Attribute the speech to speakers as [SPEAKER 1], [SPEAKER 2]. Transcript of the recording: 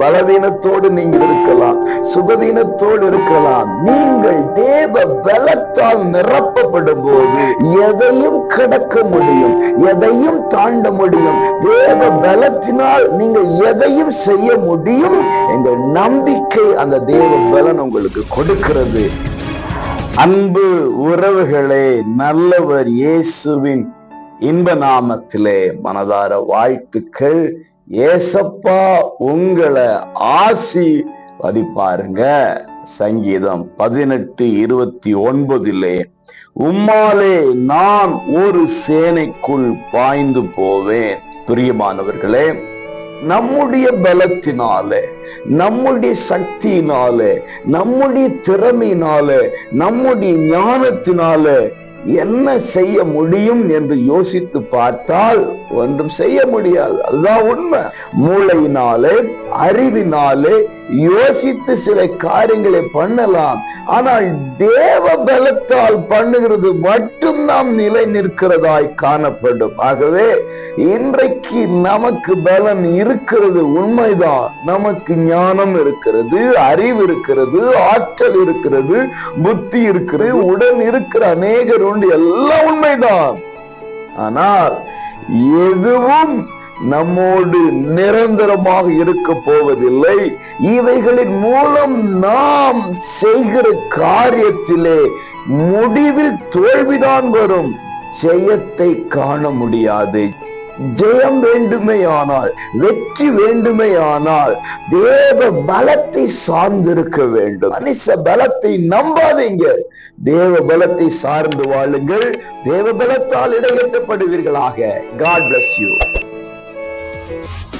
[SPEAKER 1] பலவீனத்தோடு நீங்கள் இருக்கலாம் சுகவீனத்தோடு இருக்கலாம். நீங்கள் தேவ பலத்தால் நிரப்பப்படும் போது எதையும் கடக்க முடியும் எதையும் தாண்ட முடியும். தேவ பலத்தினால் நீங்கள் எதையும் செய்ய முடியும் எங்கள் நம்பிக்கை அந்த தேவ பலன் உங்களுக்கு கொடுக்கிறது. அன்பு உறவுகளே நல்லவர் இயேசுவின் இன்ப நாமத்திலே மனதார வாழ்த்துக்கள். ஏசப்பா உங்களை ஆசி வதிப்பாருங்க சங்கீதம் பதினெட்டு இருபத்தி ஒன்பதிலே உம்மாலே நான் ஒரு சேனைக்குள் பாய்ந்து போவேன். பிரியமானவர்களே நம்முடைய பலத்தினாலே நம்முடைய சக்தியினாலே நம்முடைய திறமையினாலே நம்முடைய ஞானத்தினாலே என்ன செய்ய முடியும் என்று யோசித்து பார்த்தால் ஒன்றும் செய்ய முடியாது. அதுதான் உண்மை. மூளையினாலே அறிவினாலே யோசித்து சில காரியங்களை பண்ணலாம். ஆனால் தேவ பலத்தால் பண்ணுகிறது மட்டும் நாம் நிலை நிற்கிறதாய் காணப்படும். ஆகவே இன்றைக்கு நமக்கு பலம் இருக்கிறது உண்மைதான். நமக்கு ஞானம் இருக்கிறது அறிவு இருக்கிறது ஆற்றல் இருக்கிறது புத்தி இருக்கிறது உடன் இருக்கிற அநேகர் உண்டு எல்லாம் உண்மைதான். ஆனால் எதுவும் நம்மோடு நிரந்தரமாக இருக்க போவதில்லை. இவைகளின் மூலம் நாம் செய்கிற காரியத்திலே முடிவில் தோல்விதான் வரும். ஜெயத்தை காண முடியாது. ஜெயம் வேண்டுமேயானால் வெற்றி வேண்டுமேயானால் தேவ பலத்தை சார்ந்திருக்க வேண்டும். மனுஷ பலத்தை நம்பாதீங்க. தேவ பலத்தை சார்ந்து வாழுங்கள். தேவ பலத்தால் இடையேற்றப்படுவீர்களாக. God bless you Thank you.